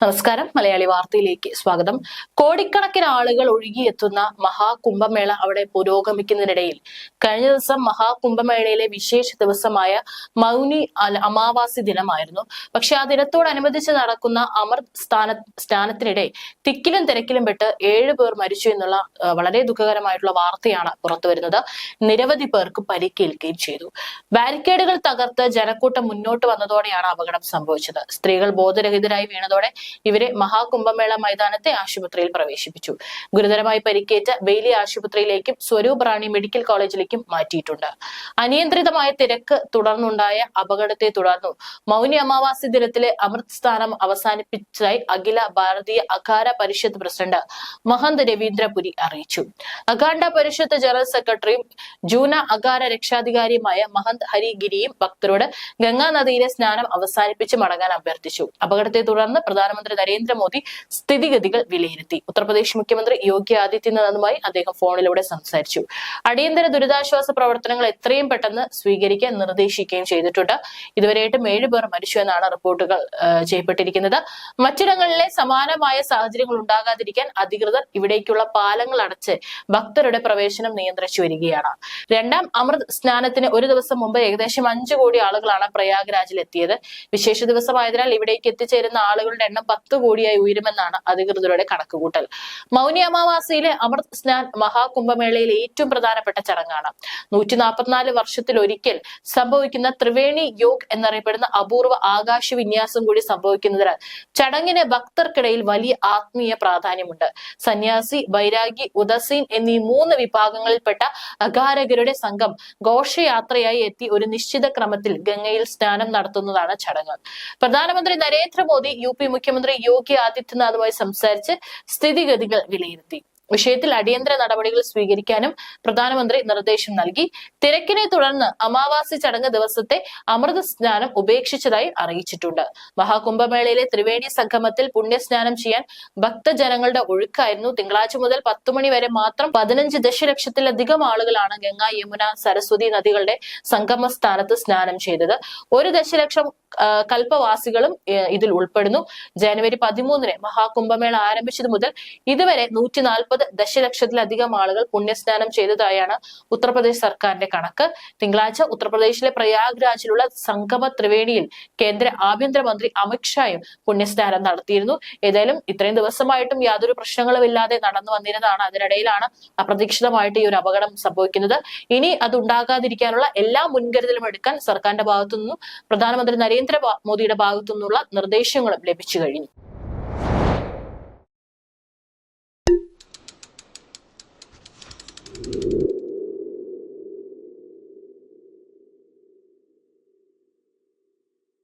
നമസ്കാരം. മലയാളി വാർത്തയിലേക്ക് സ്വാഗതം. കോടിക്കണക്കിന് ആളുകൾ ഒഴുകിയെത്തുന്ന മഹാകുംഭമേള അവിടെ പുരോഗമിക്കുന്നതിനിടയിൽ കഴിഞ്ഞ ദിവസം മഹാകുംഭമേളയിലെ വിശേഷ ദിവസമായ മൗനി അമാവാസി ദിനമായിരുന്നു. പക്ഷെ ആ ദിനത്തോടനുബന്ധിച്ച് നടക്കുന്ന അമർ സ്ഥാന സ്നാനത്തിനിടെ തിക്കിലും തിരക്കിലും പെട്ട് ഏഴ് പേർ മരിച്ചു എന്നുള്ള വളരെ ദുഃഖകരമായിട്ടുള്ള വാർത്തയാണ് പുറത്തുവരുന്നത്. നിരവധി പേർക്ക് പരിക്കേൽക്കുകയും ചെയ്തു. ബാരിക്കേഡുകൾ തകർത്ത് ജനക്കൂട്ടം മുന്നോട്ട് വന്നതോടെയാണ് അപകടം സംഭവിച്ചത്. സ്ത്രീകൾ ബോധരഹിതരായി വീണതോടെ ഇവരെ മഹാകുംഭമേള മൈതാനത്തെ ആശുപത്രിയിൽ പ്രവേശിപ്പിച്ചു. ഗുരുതരമായി പരിക്കേറ്റ ബെയിലി ആശുപത്രിയിലേക്കും സ്വരൂപ് റാണി മെഡിക്കൽ കോളേജിലേക്കും മാറ്റിയിട്ടുണ്ട്. അനിയന്ത്രിതമായ തിരക്ക് തുടർന്നുണ്ടായ അപകടത്തെ തുടർന്നു. മൗനി അമാവാസി ദിനത്തിലെ അമൃത് സ്ഥാനം അവസാനിപ്പിച്ചതായി അഖില ഭാരതീയ അഖാര പരിഷത്ത് പ്രസിഡന്റ് മഹന്ത് രവീന്ദ്രപുരി അറിയിച്ചു. അഖാണ്ട പരിഷത്ത് ജനറൽ സെക്രട്ടറിയും ജൂന അഖാര രക്ഷാധികാരിയുമായ മഹന്ത് ഹരിഗിരിയും ഭക്തരോട് ഗംഗാനദിയിലെ സ്നാനം അവസാനിപ്പിച്ച് മടങ്ങാൻ അഭ്യർത്ഥിച്ചു. അപകടത്തെ തുടർന്ന് പ്രധാനമന്ത്രി നരേന്ദ്രമോദി സ്ഥിതിഗതികൾ വിലയിരുത്തി. ഉത്തർപ്രദേശ് മുഖ്യമന്ത്രി യോഗി ആദിത്യനാഥുമായി അദ്ദേഹം ഫോണിലൂടെ സംസാരിച്ചു. അടിയന്തര ദുരിതാശ്വാസ പ്രവർത്തനങ്ങൾ എത്രയും പെട്ടെന്ന് സ്വീകരിക്കാൻ നിർദ്ദേശിക്കുകയും ചെയ്തിട്ടുണ്ട്. ഇതുവരെയായിട്ടും ഏഴുപേർ മരിച്ചു എന്നാണ് റിപ്പോർട്ടുകൾ ചെയ്യപ്പെട്ടിരിക്കുന്നത്. മറ്റിടങ്ങളിലെ സമാനമായ സാഹചര്യങ്ങൾ ഉണ്ടാകാതിരിക്കാൻ അധികൃതർ ഇവിടേക്കുള്ള പാലങ്ങൾ അടച്ച് ഭക്തരുടെ പ്രവേശനം നിയന്ത്രിച്ചു വരികയാണ്. രണ്ടാം അമൃത് സ്നാനത്തിന് ഒരു ദിവസം മുമ്പ് ഏകദേശം അഞ്ചു കോടി ആളുകളാണ് പ്രയാഗ്രാജിൽ എത്തിയത്. വിശേഷ ദിവസമായതിനാൽ ഇവിടേക്ക് എത്തിച്ചേരുന്ന ആളുകളുടെ എണ്ണം പത്ത് കോടിയായി ഉയരുമെന്നാണ് അധികൃതരുടെ കണക്കുകൂട്ടൽ. മൗനി അമാവാസിയിലെ അമൃത് സ്നാൻ മഹാകുംഭമേളയിലെ ഏറ്റവും പ്രധാനപ്പെട്ട ചടങ്ങാണ്. നൂറ്റി നാൽപ്പത്തിനാല് വർഷത്തിൽ ഒരിക്കൽ സംഭവിക്കുന്ന ത്രിവേണി യോഗ് എന്നറിയപ്പെടുന്ന അപൂർവ ആകാശ വിന്യാസം കൂടി സംഭവിക്കുന്നതിനാൽ ചടങ്ങിന് ഭക്തർക്കിടയിൽ വലിയ ആത്മീയ പ്രാധാന്യമുണ്ട്. സന്യാസി ബൈരാഗി ഉദസീൻ എന്നീ മൂന്ന് വിഭാഗങ്ങളിൽപ്പെട്ട അകാരകരുടെ സംഘം ഘോഷയാത്രയായി എത്തി ഒരു നിശ്ചിത ക്രമത്തിൽ ഗംഗയിൽ സ്നാനം നടത്തുന്നതാണ് ചടങ്ങ്. പ്രധാനമന്ത്രി നരേന്ദ്രമോദി യു പി മുഖ്യമന്ത്രി യോഗി ആദിത്യനാഥുമായി സംസാരിച്ച് സ്ഥിതിഗതികൾ വിലയിരുത്തി വിഷയത്തിൽ അടിയന്തര നടപടികൾ സ്വീകരിക്കാനും പ്രധാനമന്ത്രി നിർദ്ദേശം നൽകി. തിരക്കിനെ തുടർന്ന് അമാവാസി ചടങ്ങ് ദിവസത്തെ അമൃത സ്നാനം ഉപേക്ഷിച്ചതായി അറിയിച്ചിട്ടുണ്ട്. മഹാകുംഭമേളയിലെ ത്രിവേണി സംഗമത്തിൽ പുണ്യസ്നാനം ചെയ്യാൻ ഭക്തജനങ്ങളുടെ ഒഴുക്കായിരുന്നു. തിങ്കളാഴ്ച മുതൽ പത്തു മണി വരെ മാത്രം പതിനഞ്ച് ദശലക്ഷത്തിലധികം ആളുകളാണ് ഗംഗ യമുന സരസ്വതി നദികളുടെ സംഗമ സ്ഥാനത്ത് സ്നാനം ചെയ്തത്. ഒരു ദശലക്ഷം കൽപ്പവാസികളും ഇതിൽ ഉൾപ്പെടുന്നു. ജനുവരി പതിമൂന്നിന് മഹാകുംഭമേള ആരംഭിച്ചത് മുതൽ ഇതുവരെ നൂറ്റി നാൽപ്പത് ദശലക്ഷത്തിലധികം ആളുകൾ പുണ്യസ്നാനം ചെയ്തതായാണ് ഉത്തർപ്രദേശ് സർക്കാരിന്റെ കണക്ക്. തിങ്കളാഴ്ച ഉത്തർപ്രദേശിലെ പ്രയാഗ്രാജിലുള്ള സംഗമ ത്രിവേണിയിൽ കേന്ദ്ര ആഭ്യന്തരമന്ത്രി അമിത്ഷായും പുണ്യസ്നാനം നടത്തിയിരുന്നു. ഏതായാലും ഇത്രയും ദിവസമായിട്ടും യാതൊരു പ്രശ്നങ്ങളും ഇല്ലാതെ നടന്നു വന്നിരുന്നതാണ്. അതിനിടയിലാണ് അപ്രതീക്ഷിതമായിട്ട് ഈ ഒരു അപകടം സംഭവിക്കുന്നത്. ഇനി അത് ഉണ്ടാകാതിരിക്കാനുള്ള എല്ലാ മുൻകരുതലും എടുക്കാൻ സർക്കാരിന്റെ ഭാഗത്തു നിന്നും പ്രധാനമന്ത്രി നരേന്ദ്ര മോദിയുടെ ഭാഗത്തു നിന്നുള്ള നിർദ്ദേശങ്ങളും ലഭിച്ചു കഴിഞ്ഞു.